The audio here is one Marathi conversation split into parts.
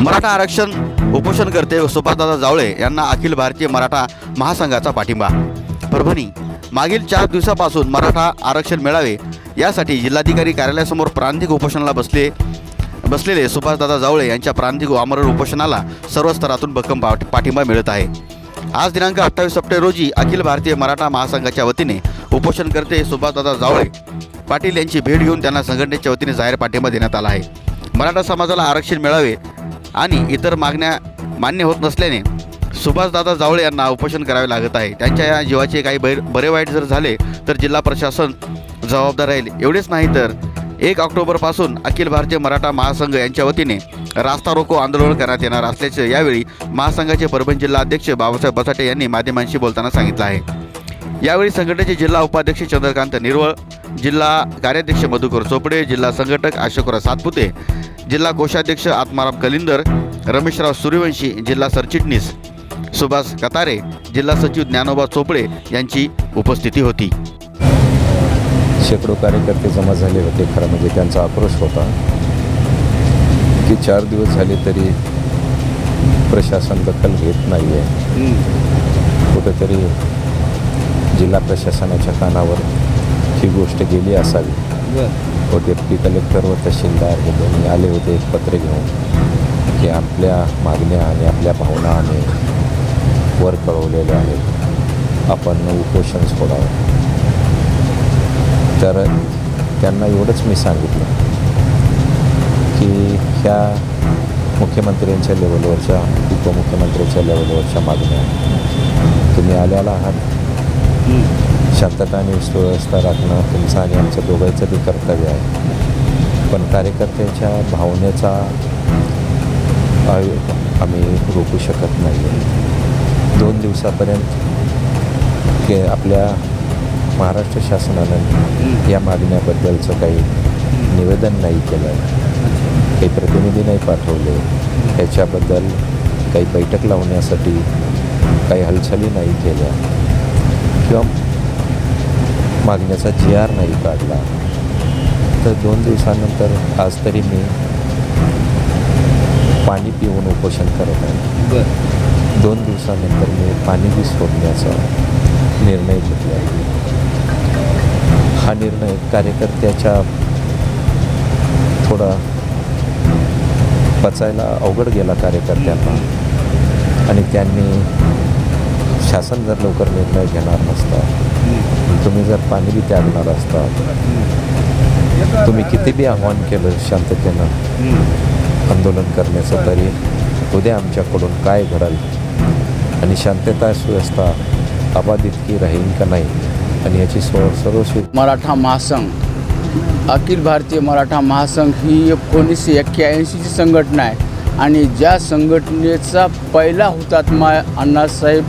मराठा आरक्षण उपोषणकर्ते सुभाषदादा जावळे यांना अखिल भारतीय मराठा महासंघाचा पाठिंबा. परभणी मागील चार दिवसापासून मराठा आरक्षण मिळावे यासाठी जिल्हाधिकारी कार्यालयासमोर प्रांतिक उपोषणाला बसले बसलेले सुभाषदादा जावळे यांच्या प्रांतिक आमरण उपोषणाला सर्व स्तरातून भक्कम पाठिंबा मिळत आहे. आज दिनांक अठ्ठावीस सप्टेंबर रोजी अखिल भारतीय मराठा महासंघाच्या वतीने उपोषणकर्ते सुभाषदादा जावळे पाटील यांची भेट घेऊन त्यांना संघटनेच्या वतीने जाहीर पाठिंबा देण्यात आला आहे. मराठा समाजाला आरक्षण मिळावे आणि इतर मागण्या मान्य होत नसल्याने सुभाषदादा जावळे यांना उपोषण करावे लागत आहे. त्यांच्या या जीवाचे काही बै बरे वाईट जर झाले तर जिल्हा प्रशासन जबाबदार राहील. एवढेच नाही तर एक ऑक्टोबरपासून अखिल भारतीय मराठा महासंघ यांच्या वतीने रास्ता रोको आंदोलन करण्यात येणार असल्याचे यावेळी महासंघाचे परभणी जिल्हा अध्यक्ष बाबासाहेब बसाटे यांनी माध्यमांशी बोलताना सांगितलं आहे. यावेळी संघटनेचे जिल्हा उपाध्यक्ष चंद्रकांत निर्वळ जिल्हा कार्याध्यक्ष मधुकर चोपडे जिल्हा संघटक अशोकराव सातपुते जिल्हा कोषाध्यक्ष आत्माराम कलिंदर रमेशराव सूर्यवंशी जिल्हा सरचिटणीस सुभाष कतारे जिल्हा सचिव ज्ञानोबा चोपडे यांची उपस्थिती होती. शेकडो कार्यकर्ते जमा झाले होते खरं म्हणजे त्यांचा आक्रोश होता. की चार दिवस झाले तरी प्रशासन दखल घेत नाही आहे कुठेतरी जिल्हा प्रशासनाच्या कानावर ही गोष्ट गेली असावी. व डेप्टी कलेक्टर व तहसीलदार हे दोन्ही आले होते एक पत्र घेऊन की आपल्या मागण्या आणि आपल्या भावना आम्ही वर कळवलेल्या आहेत. आपण उपोषण सोडावं. तर त्यांना एवढंच मी सांगितलं की ह्या मुख्यमंत्र्यांच्या लेवलवरच्या उपमुख्यमंत्र्यांच्या लेवलवरच्या मागण्या तुम्ही आलेला आहात. शांतता आणि सुव्यवस्था राखणं तुमचं आणि आमचं दोघांचं बी कर्तव्य आहे. पण कार्यकर्त्यांच्या भावनेचा आम्ही रोखू शकत नाही. दोन दिवसापर्यंत के आपल्या महाराष्ट्र शासनानं या मागण्याबद्दलचं काही निवेदन नाही केलं काही प्रतिनिधी नाही पाठवले. याच्याबद्दल काही बैठक लावण्यासाठी काही हालचाली नाही केल्या. किंवा मागण्याचा जी आर नाही काढला. तर दोन दिवसानंतर आज तरी मी पाणी पिऊन उपोषण करत आहे. दोन दिवसानंतर मी पाणी बी सोडण्याचा निर्णय घेतला हा निर्णय कार्यकर्त्याच्या थोडा पचायला अवघड गेला कार्यकर्त्यांना. आणि त्यांनी शासन जर लवकर निर्णय घेणार नसता तुम्ही जर पाणी बी त्यागणार असता तुम्ही किती बी आव्हान केलं शांततेनं आंदोलन करण्याचं तरी उद्या आमच्याकडून काय घडल? आणि शांतता सुव्यवस्था अबाधित की राहील का नाही? आणि याची सर्व सर्वस्वी मराठा महासंघ अखिल भारतीय मराठा महासंघ ही एकोणीसशे एक्क्याऐंशीची संघटना आहे. आणि ज्या संघटनेचा पहिला हुतात्मा अण्णासाहेब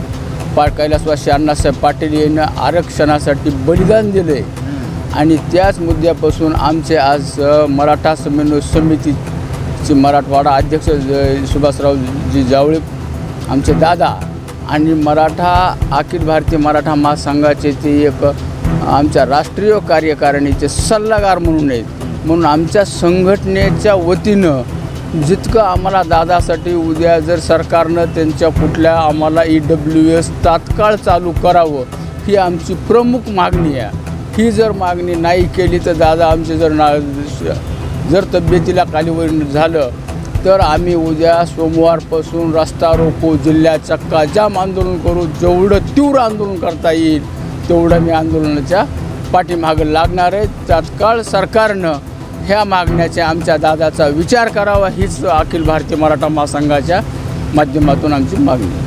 पा कैलासवासी अण्णासाहेब पाटील यांनी आरक्षणासाठी बलिदान दिले. आणि त्याच मुद्द्यापासून आमचे आज मराठा समन्वय समितीचे मराठवाडा अध्यक्ष ज- सुभाषरावजी जावळे आमचे दादा आणि मराठा अखिल भारतीय मराठा महासंघाचे ते एक आमच्या राष्ट्रीय कार्यकारिणीचे सल्लागार म्हणून आहेत. म्हणून आमच्या संघटनेच्या वतीनं जितकं आम्हाला दादासाठी उद्या जर सरकारनं त्यांच्या कुठल्या आम्हाला ई डब्ल्यू एस तात्काळ चालू करावं ही आमची प्रमुख मागणी आहे. ही जर मागणी नाही केली तर दादा आमचे जर ना जर तब्येतीला कालीवर झालं तर आम्ही उद्या सोमवारपासून रस्ता रोको जिल्ह्यात चक्का जाम आंदोलन करू जेवढं तीव्र आंदोलन करता येईल तेवढं मी आंदोलनाच्या पाठीमागं लागणार आहे. तात्काळ सरकारनं ह्या मागण्याच्या आमच्या दादाचा विचार करावा हीच अखिल भारतीय मराठा महासंघाच्या माध्यमातून आमची मागणी आहे.